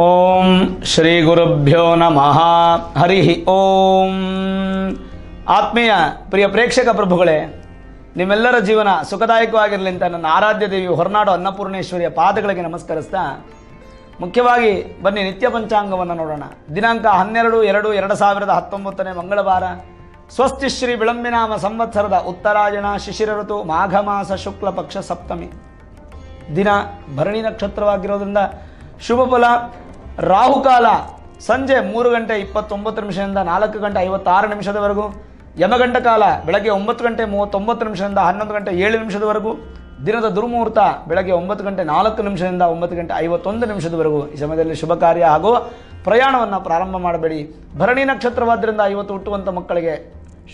ಓಂ ಶ್ರೀ ಗುರುಭ್ಯೋ ನಮಃ. ಹರಿ ಓಂ. ಆತ್ಮೀಯ ಪ್ರಿಯ ಪ್ರೇಕ್ಷಕ ಪ್ರಭುಗಳೇ, ನಿಮ್ಮೆಲ್ಲರ ಜೀವನ ಸುಖದಾಯಕವಾಗಿರಲಿ ಅಂತ ನನ್ನ ಆರಾಧ್ಯ ದೇವಿ ಹೊರನಾಡು ಅನ್ನಪೂರ್ಣೇಶ್ವರಿಯ ಪಾದಗಳಿಗೆ ನಮಸ್ಕರಿಸ್ತಾ, ಮುಖ್ಯವಾಗಿ ಬನ್ನಿ ನಿತ್ಯ ಪಂಚಾಂಗವನ್ನು ನೋಡೋಣ. ದಿನಾಂಕ ಹನ್ನೆರಡು ಎರಡು ಎರಡು ಸಾವಿರದ ಹತ್ತೊಂಬತ್ತನೇ ಮಂಗಳವಾರ, ಸ್ವಸ್ತಿ ಶ್ರೀ ವಿಳಂಬಿನಾಮ ಸಂವತ್ಸರದ ಉತ್ತರಾಯಣ ಶಿಶಿರ ಋತು ಮಾಘ ಮಾಸ ಶುಕ್ಲ ಪಕ್ಷ ಸಪ್ತಮಿ. ದಿನ ಭರಣಿ ನಕ್ಷತ್ರವಾಗಿರೋದ್ರಿಂದ ಶುಭ ಫಲ ರಾಹುಕಾಲ ಸಂಜೆ ಮೂರು ಗಂಟೆ ಇಪ್ಪತ್ತೊಂಬತ್ತು ನಿಮಿಷದಿಂದ ನಾಲ್ಕು ಗಂಟೆ ಐವತ್ತಾರು ನಿಮಿಷದವರೆಗೂ ಯಮಗಂಟ ಕಾಲ ಬೆಳಗ್ಗೆ ಒಂಬತ್ತು ಗಂಟೆ ಮೂವತ್ತೊಂಬತ್ತು ನಿಮಿಷದಿಂದ ಹನ್ನೊಂದು ಗಂಟೆ ಏಳು ನಿಮಿಷದವರೆಗೂ, ದಿನದ ದುರ್ಮುಹೂರ್ತ ಬೆಳಗ್ಗೆ ಒಂಬತ್ತು ಗಂಟೆ ನಾಲ್ಕು ನಿಮಿಷದಿಂದ ಒಂಬತ್ತು ಗಂಟೆ ಐವತ್ತೊಂದು ನಿಮಿಷದವರೆಗೂ ಈ ಸಮಯದಲ್ಲಿ ಶುಭ ಕಾರ್ಯ ಹಾಗೂ ಪ್ರಯಾಣವನ್ನು ಪ್ರಾರಂಭ ಮಾಡಬೇಡಿ. ಭರಣಿ ನಕ್ಷತ್ರವಾದ್ದರಿಂದ ಐವತ್ತು ಹುಟ್ಟುವಂಥ ಮಕ್ಕಳಿಗೆ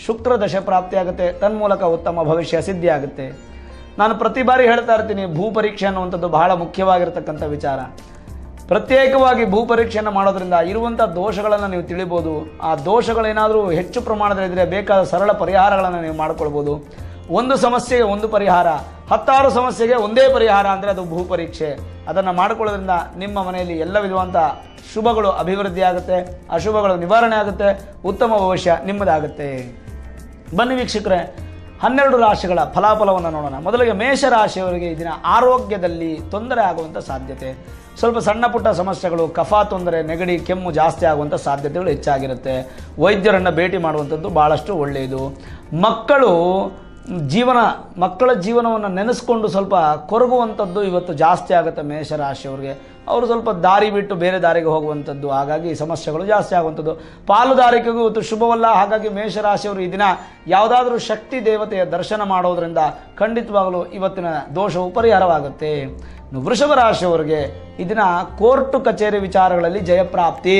ಶುಕ್ರ ದಶೆ ಪ್ರಾಪ್ತಿಯಾಗುತ್ತೆ. ತನ್ಮೂಲಕ ಉತ್ತಮ ಭವಿಷ್ಯ ಸಿದ್ಧಿಯಾಗುತ್ತೆ. ನಾನು ಪ್ರತಿ ಬಾರಿ ಹೇಳ್ತಾ ಇರ್ತೀನಿ, ಭೂ ಪರೀಕ್ಷೆ ಅನ್ನುವಂಥದ್ದು ಬಹಳ ಮುಖ್ಯವಾಗಿರ್ತಕ್ಕಂಥ ವಿಚಾರ. ಪ್ರತ್ಯೇಕವಾಗಿ ಭೂ ಪರೀಕ್ಷೆಯನ್ನು ಮಾಡೋದ್ರಿಂದ ಇರುವಂಥ ದೋಷಗಳನ್ನು ನೀವು ತಿಳಿಬೋದು. ಆ ದೋಷಗಳೇನಾದರೂ ಹೆಚ್ಚು ಪ್ರಮಾಣದಲ್ಲಿದ್ದರೆ ಬೇಕಾದ ಸರಳ ಪರಿಹಾರಗಳನ್ನು ನೀವು ಮಾಡಿಕೊಳ್ಬೋದು. ಒಂದು ಸಮಸ್ಯೆಗೆ ಒಂದು ಪರಿಹಾರ, ಹತ್ತಾರು ಸಮಸ್ಯೆಗೆ ಒಂದೇ ಪರಿಹಾರ ಅಂದರೆ ಅದು ಭೂ ಪರೀಕ್ಷೆ. ಅದನ್ನು ಮಾಡಿಕೊಳ್ಳೋದ್ರಿಂದ ನಿಮ್ಮ ಮನೆಯಲ್ಲಿ ಎಲ್ಲ ವಿಧವಂಥ ಶುಭಗಳು ಅಭಿವೃದ್ಧಿ ಆಗುತ್ತೆ, ಅಶುಭಗಳು ನಿವಾರಣೆ ಆಗುತ್ತೆ, ಉತ್ತಮ ಭವಿಷ್ಯ ನಿಮ್ಮದಾಗುತ್ತೆ. ಬನ್ನಿ ವೀಕ್ಷಕರೇ, ಹನ್ನೆರಡು ರಾಶಿಗಳ ಫಲಾಫಲವನ್ನು ನೋಡೋಣ. ಮೊದಲಿಗೆ ಮೇಷರಾಶಿಯವರಿಗೆ ಈ ದಿನ ಆರೋಗ್ಯದಲ್ಲಿ ತೊಂದರೆ ಆಗುವಂಥ ಸಾಧ್ಯತೆ. ಸ್ವಲ್ಪ ಸಣ್ಣ ಪುಟ್ಟ ಸಮಸ್ಯೆಗಳು, ಕಫ ತೊಂದರೆ, ನೆಗಡಿ, ಕೆಮ್ಮು ಜಾಸ್ತಿ ಆಗುವಂಥ ಸಾಧ್ಯತೆಗಳು ಹೆಚ್ಚಾಗಿರುತ್ತೆ. ವೈದ್ಯರನ್ನು ಭೇಟಿ ಮಾಡುವಂಥದ್ದು ಭಾಳಷ್ಟು ಒಳ್ಳೆಯದು. ಮಕ್ಕಳು ಜೀವನ, ಮಕ್ಕಳ ಜೀವನವನ್ನು ನೆನೆಸ್ಕೊಂಡು ಸ್ವಲ್ಪ ಕೊರಗುವಂಥದ್ದು ಇವತ್ತು ಜಾಸ್ತಿ ಆಗುತ್ತೆ ಮೇಷರಾಶಿಯವ್ರಿಗೆ. ಅವರು ಸ್ವಲ್ಪ ದಾರಿ ಬಿಟ್ಟು ಬೇರೆ ದಾರಿಗೆ ಹೋಗುವಂಥದ್ದು, ಹಾಗಾಗಿ ಸಮಸ್ಯೆಗಳು ಜಾಸ್ತಿ ಆಗುವಂಥದ್ದು. ಪಾಲುದಾರಿಕೆಗೂ ಇವತ್ತು ಶುಭವಲ್ಲ, ಹಾಗಾಗಿ ಮೇಷರಾಶಿಯವರು ಈ ದಿನ ಯಾವುದಾದ್ರೂ ಶಕ್ತಿ ದೇವತೆಯ ದರ್ಶನ ಮಾಡೋದರಿಂದ ಖಂಡಿತವಾಗಲೂ ಇವತ್ತಿನ ದೋಷವು ಪರಿಹಾರವಾಗುತ್ತೆ. ವೃಷಭ ರಾಶಿಯವರಿಗೆ ಇದನ್ನ ದಿನ ಕೋರ್ಟು ಕಚೇರಿ ವಿಚಾರಗಳಲ್ಲಿ ಜಯಪ್ರಾಪ್ತಿ,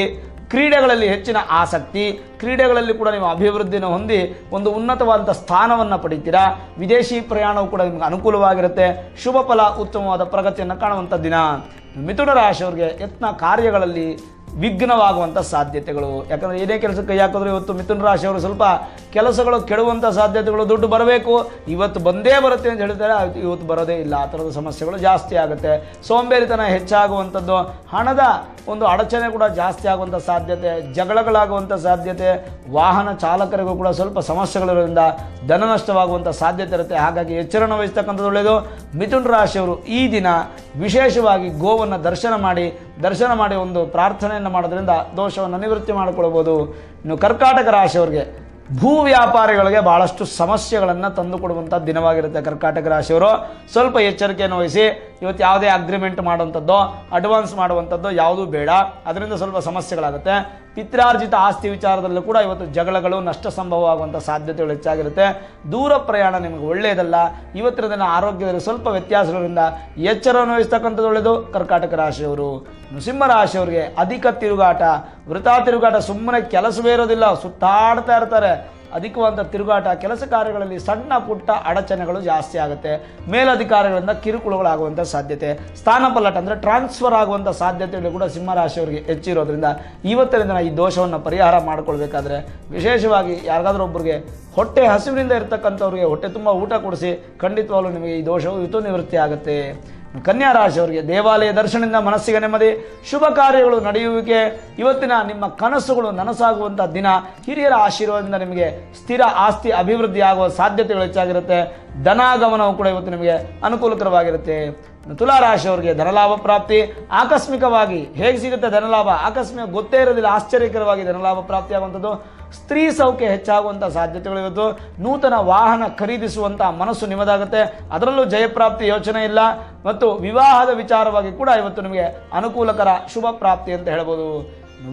ಕ್ರೀಡೆಗಳಲ್ಲಿ ಹೆಚ್ಚಿನ ಆಸಕ್ತಿ, ಕ್ರೀಡೆಗಳಲ್ಲಿ ಕೂಡ ನೀವು ಅಭಿವೃದ್ಧಿಯನ್ನು ಹೊಂದಿ ಒಂದು ಉನ್ನತವಾದಂಥ ಸ್ಥಾನವನ್ನು ಪಡಿತೀರಾ? ವಿದೇಶಿ ಪ್ರಯಾಣವು ಕೂಡ ನಿಮಗೆ ಅನುಕೂಲವಾಗಿರುತ್ತೆ. ಶುಭ ಫಲ, ಉತ್ತಮವಾದ ಪ್ರಗತಿಯನ್ನು ಕಾಣುವಂಥ ದಿನ. ಮಿಥುನ ರಾಶಿಯವರಿಗೆ ಯತ್ನ ಕಾರ್ಯಗಳಲ್ಲಿ ವಿಘ್ನವಾಗುವಂಥ ಸಾಧ್ಯತೆಗಳು. ಯಾಕಂದರೆ ಏನೇ ಕೆಲಸಕ್ಕೆ ಕೈ ಹಾಕಿದ್ರು ಇವತ್ತು ಮಿಥುನ ರಾಶಿಯವರು ಸ್ವಲ್ಪ ಕೆಲಸಗಳು ಕೆಡುವಂಥ ಸಾಧ್ಯತೆಗಳು ದುಡ್ಡು ಬರಬೇಕು. ಇವತ್ತು ಬಂದೇ ಬರುತ್ತೆ ಅಂತ ಹೇಳ್ತಾರೆ ಇವತ್ತು ಬರೋದೇ ಇಲ್ಲ. ಆ ಥರದ ಸಮಸ್ಯೆಗಳು ಜಾಸ್ತಿ ಆಗುತ್ತೆ. ಸೋಂಬೇರಿತನ ಹೆಚ್ಚಾಗುವಂಥದ್ದು, ಹಣದ ಒಂದು ಅಡಚಣೆ ಕೂಡ ಜಾಸ್ತಿ ಆಗುವಂಥ ಸಾಧ್ಯತೆ ಜಗಳಗಳಾಗುವಂಥ ಸಾಧ್ಯತೆ, ವಾಹನ ಚಾಲಕರಿಗೂ ಕೂಡ ಸ್ವಲ್ಪ ಸಮಸ್ಯೆಗಳಿರೋದ್ರಿಂದ ಧನ ನಷ್ಟವಾಗುವಂಥ ಸಾಧ್ಯತೆ ಇರುತ್ತೆ. ಹಾಗಾಗಿ ಎಚ್ಚರಣ ವಹಿಸ್ತಕ್ಕಂಥದ್ದು ಒಳ್ಳೆಯದು. ಮಿಥುನ್ ರಾಶಿಯವರು ಈ ದಿನ ವಿಶೇಷವಾಗಿ ಗೋವನ್ನು ದರ್ಶನ ಮಾಡಿ ದರ್ಶನ ಮಾಡಿ ಒಂದು ಪ್ರಾರ್ಥನೆಯನ್ನು ಮಾಡೋದ್ರಿಂದ ದೋಷವನ್ನು ನಿವೃತ್ತಿ ಮಾಡಿಕೊಳ್ಬೋದು. ಇನ್ನು ಕರ್ಕಾಟಕ ರಾಶಿಯವರಿಗೆ ಭೂ ವ್ಯಾಪಾರಿಗಳಿಗೆ ಬಹಳಷ್ಟು ಸಮಸ್ಯೆಗಳನ್ನು ತಂದುಕೊಡುವಂಥ ದಿನವಾಗಿರುತ್ತೆ ಕರ್ಕಾಟಕ ರಾಶಿಯವರು. ಸ್ವಲ್ಪ ಎಚ್ಚರಿಕೆಯನ್ನು ವಹಿಸಿ ಇವತ್ತು ಯಾವುದೇ ಅಗ್ರಿಮೆಂಟ್ ಮಾಡುವಂಥದ್ದು ಅಡ್ವಾನ್ಸ್ ಮಾಡುವಂಥದ್ದು ಯಾವುದೂ ಬೇಡ. ಅದರಿಂದ ಸ್ವಲ್ಪ ಸಮಸ್ಯೆಗಳಾಗುತ್ತೆ. ಪಿತ್ರಾರ್ಜಿತ ಆಸ್ತಿ ವಿಚಾರದಲ್ಲೂ ಕೂಡ ಇವತ್ತು ಜಗಳಗಳು, ನಷ್ಟ ಸಂಭವವಾಗುವಂಥ ಸಾಧ್ಯತೆಗಳು ಹೆಚ್ಚಾಗಿರುತ್ತೆ. ದೂರ ಪ್ರಯಾಣ ನಿಮಗೆ ಒಳ್ಳೆಯದಲ್ಲ. ಇವತ್ತಿನ ದಿನ ಆರೋಗ್ಯದಲ್ಲಿ ಸ್ವಲ್ಪ ವ್ಯತ್ಯಾಸಗಳಿಂದ ಎಚ್ಚರವನ್ನು ವಹಿಸ್ತಕ್ಕಂಥದ್ದು ಒಳ್ಳೆಯದು. ಕರ್ಕಾಟಕ ರಾಶಿಯವರು, ನೃಸಿಂಹ ಸಿಂಹ ರಾಶಿಯವರಿಗೆ ಅಧಿಕ ತಿರುಗಾಟ ವೃತಾ ತಿರುಗಾಟ ಸುಮ್ಮನೆ ಕೆಲಸವೇ ಇರೋದಿಲ್ಲ. ಸುತ್ತಾಡ್ತಾ ಇರ್ತಾರೆ. ಅಧಿಕವಾದ ತಿರುಗಾಟ, ಕೆಲಸ ಕಾರ್ಯಗಳಲ್ಲಿ ಸಣ್ಣ ಪುಟ್ಟ ಅಡಚಣೆಗಳು ಜಾಸ್ತಿ ಆಗುತ್ತೆ. ಮೇಲಧಿಕಾರಿಗಳಿಂದ ಕಿರುಕುಳಗಳಾಗುವಂಥ ಸಾಧ್ಯತೆ. ಸ್ಥಾನ ಪಲ್ಲಟ ಅಂದರೆ ಟ್ರಾನ್ಸ್ಫರ್ ಆಗುವಂಥ ಸಾಧ್ಯತೆಗಳು ಕೂಡ ಸಿಂಹರಾಶಿಯವರಿಗೆ ಹೆಚ್ಚಿರೋದ್ರಿಂದ ಇವತ್ತಿನ ದಿನ ಈ ದೋಷವನ್ನು ಪರಿಹಾರ ಮಾಡಿಕೊಳ್ಬೇಕಾದ್ರೆ ವಿಶೇಷವಾಗಿ ಯಾರಿಗಾದ್ರೂ ಒಬ್ಬರಿಗೆ ಹೊಟ್ಟೆ ಹಸಿವಿನಿಂದ ಇರತಕ್ಕಂಥವ್ರಿಗೆ ಹೊಟ್ಟೆ ತುಂಬ ಊಟ ಕೊಡಿಸಿ ಖಂಡಿತವಾಗಲೂ ನಿಮಗೆ ಈ ದೋಷವು ಇತು ನಿವೃತ್ತಿ ಆಗುತ್ತೆ. ಕನ್ಯಾ ರಾಶಿಯವರಿಗೆ ದೇವಾಲಯ ದರ್ಶನದಿಂದ ಮನಸ್ಸಿಗೆ ನೆಮ್ಮದಿ, ಶುಭ ಕಾರ್ಯಗಳು ನಡೆಯುವಿಕೆ. ಇವತ್ತಿನ ನಿಮ್ಮ ಕನಸುಗಳು ನನಸಾಗುವಂಥ ದಿನ. ಹಿರಿಯರ ಆಶೀರ್ವಾದದಿಂದ ನಿಮಗೆ ಸ್ಥಿರ ಆಸ್ತಿ ಅಭಿವೃದ್ಧಿ ಆಗುವ ಸಾಧ್ಯತೆಗಳು ಹೆಚ್ಚಾಗಿರುತ್ತೆ. ಧನಾಗಮನವು ಕೂಡ ಇವತ್ತು ನಿಮಗೆ ಅನುಕೂಲಕರವಾಗಿರುತ್ತೆ. ತುಲಾರಾಶಿಯವರಿಗೆ ರಾಶಿಯವರಿಗೆ ಧನಲಾಭ ಪ್ರಾಪ್ತಿ. ಆಕಸ್ಮಿಕವಾಗಿ ಹೇಗೆ ಸಿಗುತ್ತೆ ಧನಲಾಭ? ಆಕಸ್ಮಿಕ ಗೊತ್ತೇ ಇರೋದಿಲ್ಲ, ಆಶ್ಚರ್ಯಕರವಾಗಿ ಧನಲಾಭ ಪ್ರಾಪ್ತಿಯಾಗುವಂಥದ್ದು. ಸ್ತ್ರೀ ಸೌಖ್ಯ ಹೆಚ್ಚಾಗುವಂಥ ಸಾಧ್ಯತೆಗಳು ಇವತ್ತು ನೂತನ ವಾಹನ ಖರೀದಿಸುವಂಥ ಮನಸ್ಸು ನಿಮ್ಮದಾಗುತ್ತೆ ಅದರಲ್ಲೂ ಜಯಪ್ರಾಪ್ತಿ ಯೋಚನೆ ಇಲ್ಲ. ಮತ್ತು ವಿವಾಹದ ವಿಚಾರವಾಗಿ ಕೂಡ ಇವತ್ತು ನಿಮಗೆ ಅನುಕೂಲಕರ ಶುಭ ಪ್ರಾಪ್ತಿ ಅಂತ ಹೇಳ್ಬೋದು.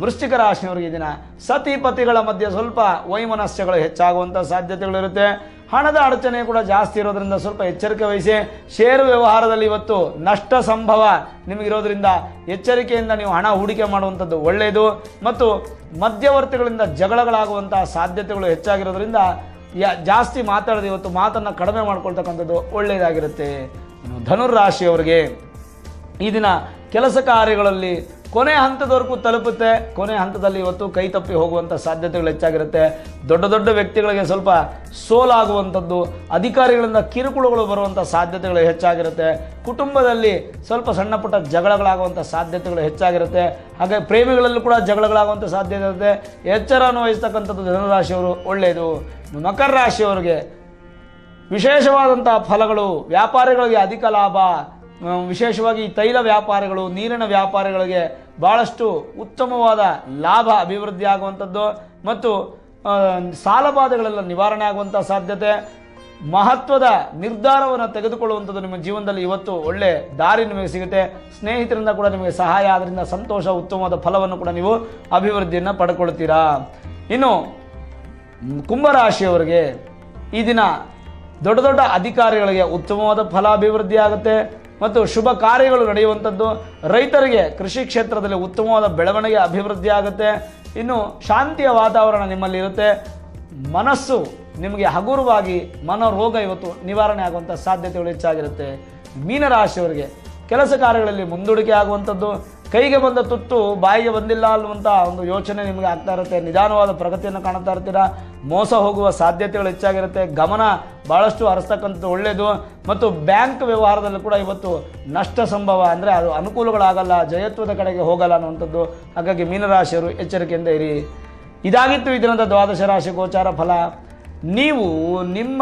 ವೃಶ್ಚಿಕ ರಾಶಿಯವರಿಗೆ ದಿನ ಸತಿಪತಿಗಳ ಮಧ್ಯೆ ಸ್ವಲ್ಪ ವೈಮನಸ್ಯಗಳು ಹೆಚ್ಚಾಗುವಂಥ ಸಾಧ್ಯತೆಗಳಿರುತ್ತೆ. ಹಣದ ಅಡಚಣೆ ಕೂಡ ಜಾಸ್ತಿ ಇರೋದ್ರಿಂದ ಸ್ವಲ್ಪ ಎಚ್ಚರಿಕೆ ವಹಿಸಿ. ಷೇರು ವ್ಯವಹಾರದಲ್ಲಿ ಇವತ್ತು ನಷ್ಟ ಸಂಭವ ನಿಮಗಿರೋದ್ರಿಂದ ಎಚ್ಚರಿಕೆಯಿಂದ ನೀವು ಹಣ ಹೂಡಿಕೆ ಮಾಡುವಂಥದ್ದು ಒಳ್ಳೆಯದು. ಮತ್ತು ಮಧ್ಯವರ್ತಿಗಳಿಂದ ಜಗಳಗಳಾಗುವಂಥ ಸಾಧ್ಯತೆಗಳು ಹೆಚ್ಚಾಗಿರೋದ್ರಿಂದ ಜಾಸ್ತಿ ಮಾತಾಡೋದು ಇವತ್ತು ಮಾತನ್ನು ಕಡಿಮೆ ಮಾಡ್ಕೊಳ್ತಕ್ಕಂಥದ್ದು ಒಳ್ಳೆಯದಾಗಿರುತ್ತೆ. ಧನುರ್ ರಾಶಿಯವರಿಗೆ ಈ ದಿನ ಕೆಲಸ ಕಾರ್ಯಗಳಲ್ಲಿ ಕೊನೆ ಹಂತದವರೆಗೂ ತಲುಪುತ್ತೆ. ಕೊನೆ ಹಂತದಲ್ಲಿ ಇವತ್ತು ಕೈ ತಪ್ಪಿ ಹೋಗುವಂಥ ಸಾಧ್ಯತೆಗಳು ಹೆಚ್ಚಾಗಿರುತ್ತೆ. ದೊಡ್ಡ ದೊಡ್ಡ ವ್ಯಕ್ತಿಗಳಿಗೆ ಸ್ವಲ್ಪ ಸೋಲಾಗುವಂಥದ್ದು, ಅಧಿಕಾರಿಗಳಿಂದ ಕಿರುಕುಳಗಳು ಬರುವಂಥ ಸಾಧ್ಯತೆಗಳು ಹೆಚ್ಚಾಗಿರುತ್ತೆ. ಕುಟುಂಬದಲ್ಲಿ ಸ್ವಲ್ಪ ಸಣ್ಣ ಪುಟ್ಟ ಜಗಳಗಳಾಗುವಂಥ ಸಾಧ್ಯತೆಗಳು ಹೆಚ್ಚಾಗಿರುತ್ತೆ. ಹಾಗೆ ಪ್ರೇಮಿಗಳಲ್ಲೂ ಕೂಡ ಜಗಳಗಳಾಗುವಂಥ ಸಾಧ್ಯತೆ ಇರುತ್ತೆ. ಎಚ್ಚರವನ್ನು ವಹಿಸ್ತಕ್ಕಂಥದ್ದು ಧನುರಾಶಿಯವರು ಒಳ್ಳೆಯದು. ಮಕರ ರಾಶಿಯವರಿಗೆ ವಿಶೇಷವಾದಂಥ ಫಲಗಳು, ವ್ಯಾಪಾರಿಗಳಿಗೆ ಅಧಿಕ ಲಾಭ ವಿಶೇಷವಾಗಿ ತೈಲ ವ್ಯಾಪಾರಗಳು, ನೀರಿನ ವ್ಯಾಪಾರಗಳಿಗೆ ಭಾಳಷ್ಟು ಉತ್ತಮವಾದ ಲಾಭ ಅಭಿವೃದ್ಧಿ ಆಗುವಂಥದ್ದು ಮತ್ತು ಸಾಲಬಾಧೆಗಳೆಲ್ಲ ನಿವಾರಣೆ ಆಗುವಂಥ ಸಾಧ್ಯತೆ. ಮಹತ್ವದ ನಿರ್ಧಾರವನ್ನು ತೆಗೆದುಕೊಳ್ಳುವಂಥದ್ದು ನಿಮ್ಮ ಜೀವನದಲ್ಲಿ ಇವತ್ತು ಒಳ್ಳೆ ದಾರಿ ನಿಮಗೆ ಸಿಗುತ್ತೆ. ಸ್ನೇಹಿತರಿಂದ ಕೂಡ ನಿಮಗೆ ಸಹಾಯ ಆದ್ದರಿಂದ ಸಂತೋಷ, ಉತ್ತಮವಾದ ಫಲವನ್ನು ಕೂಡ ನೀವು ಅಭಿವೃದ್ಧಿಯನ್ನು ಪಡ್ಕೊಳ್ತೀರಾ. ಇನ್ನು, ಕುಂಭರಾಶಿಯವರಿಗೆ ಈ ದಿನ ದೊಡ್ಡ ದೊಡ್ಡ ಅಧಿಕಾರಿಗಳಿಗೆ ಉತ್ತಮವಾದ ಫಲ ಅಭಿವೃದ್ಧಿ ಆಗುತ್ತೆ. ಮತ್ತು ಶುಭ ಕಾರ್ಯಗಳು ನಡೆಯುವಂಥದ್ದು. ರೈತರಿಗೆ ಕೃಷಿ ಕ್ಷೇತ್ರದಲ್ಲಿ ಉತ್ತಮವಾದ ಬೆಳವಣಿಗೆ ಅಭಿವೃದ್ಧಿ ಆಗುತ್ತೆ ಇನ್ನು ಶಾಂತಿಯ ವಾತಾವರಣ ನಿಮ್ಮಲ್ಲಿ ಇರುತ್ತೆ. ಮನಸ್ಸು ನಿಮಗೆ ಹಗುರವಾಗಿ ಮನೋರೋಗ ಇವತ್ತು ನಿವಾರಣೆ ಆಗುವಂಥ ಸಾಧ್ಯತೆಗಳು ಹೆಚ್ಚಾಗಿರುತ್ತೆ. ಮೀನರಾಶಿಯವರಿಗೆ ಕೆಲಸ ಕಾರ್ಯಗಳಲ್ಲಿ ಮುಂದೂಡಿಕೆ ಆಗುವಂಥದ್ದು. ಕೈಗೆ ಬಂದ ತುತ್ತು ಬಾಯಿಗೆ ಬಂದಿಲ್ಲ ಅನ್ನುವಂಥ ಒಂದು ಯೋಚನೆ ನಿಮಗೆ ಆಗ್ತಾ ಇರುತ್ತೆ. ನಿಧಾನವಾದ ಪ್ರಗತಿಯನ್ನು ಕಾಣ್ತಾ ಇರ್ತೀರಾ? ಮೋಸ ಹೋಗುವ ಸಾಧ್ಯತೆಗಳು ಹೆಚ್ಚಾಗಿರುತ್ತೆ. ಗಮನ ಭಾಳಷ್ಟು ಹರಿಸ್ತಕ್ಕಂಥದ್ದು ಒಳ್ಳೆಯದು ಮತ್ತು ಬ್ಯಾಂಕ್ ವ್ಯವಹಾರದಲ್ಲಿ ಕೂಡ ಇವತ್ತು ನಷ್ಟ ಸಂಭವ ಅಂದರೆ ಅದು ಅನುಕೂಲಗಳಾಗಲ್ಲ. ಜಯತ್ವದ ಕಡೆಗೆ ಹೋಗಲ್ಲ ಅನ್ನುವಂಥದ್ದು. ಹಾಗಾಗಿ ಮೀನರಾಶಿಯವರು ಎಚ್ಚರಿಕೆಯಿಂದ ಇರಿ. ಇದಾಗಿತ್ತು ಇದರಿಂದ ದ್ವಾದಶ ರಾಶಿ ಗೋಚಾರ ಫಲ. ನೀವು ನಿಮ್ಮ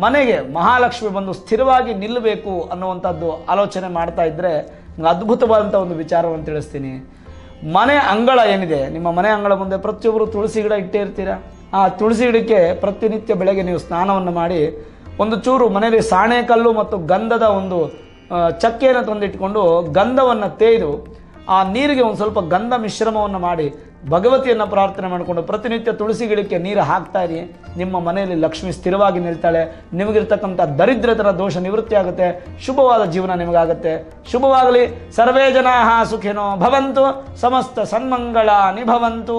ಮನೆಗೆ ಮಹಾಲಕ್ಷ್ಮಿ ಬಂದು ಸ್ಥಿರವಾಗಿ ನಿಲ್ಲಬೇಕು ಅನ್ನುವಂಥದ್ದು ಆಲೋಚನೆ ಮಾಡ್ತಾ ಇದ್ದರೆ ಅದ್ಭುತವಾದಂಥ ಒಂದು ವಿಚಾರವನ್ನು ತಿಳಿಸ್ತೀನಿ. ಮನೆ ಅಂಗಳ ಏನಿದೆ? ನಿಮ್ಮ ಮನೆ ಅಂಗಳ ಮುಂದೆ ಪ್ರತಿಯೊಬ್ಬರು ತುಳಸಿ ಗಿಡ ಇಟ್ಟೇ ಇರ್ತೀರಾ? ಆ ತುಳಸಿ ಗಿಡಕ್ಕೆ ಪ್ರತಿನಿತ್ಯ ಬೆಳಗ್ಗೆ ನೀವು ಸ್ನಾನವನ್ನು ಮಾಡಿ ಒಂದು ಚೂರು ಮನೆಯಲ್ಲಿ ಸಾಣೆಕಲ್ಲು ಮತ್ತು ಗಂಧದ ಒಂದು ಚಕ್ಕೆಯನ್ನು ತಂದಿಟ್ಕೊಂಡು ಗಂಧವನ್ನು ತೇಯ್ದು ಆ ನೀರಿಗೆ ಒಂದು ಸ್ವಲ್ಪ ಗಂಧ ಮಿಶ್ರಮವನ್ನು ಮಾಡಿ ಭಗವತಿಯನ್ನು ಪ್ರಾರ್ಥನೆ ಮಾಡಿಕೊಂಡು ಪ್ರತಿನಿತ್ಯ ತುಳಸಿ ಗಿಡಕ್ಕೆ ನೀರು ಹಾಕ್ತಾ ಇರಿ. ನಿಮ್ಮ ಮನೆಯಲ್ಲಿ ಲಕ್ಷ್ಮಿ ಸ್ಥಿರವಾಗಿ ನಿಲ್ತಾಳೆ. ನಿಮಗಿರ್ತಕ್ಕಂಥ ದರಿದ್ರತರ ದೋಷ ನಿವೃತ್ತಿ ಆಗುತ್ತೆ. ಶುಭವಾದ ಜೀವನ ನಿಮಗಾಗುತ್ತೆ. ಶುಭವಾಗಲಿ. ಸರ್ವೇ ಜನಾ ಸುಖಿನೋ ಭವಂತು. ಸಮಸ್ತ ಸನ್ಮಂಗಳ ನಿಭವಂತು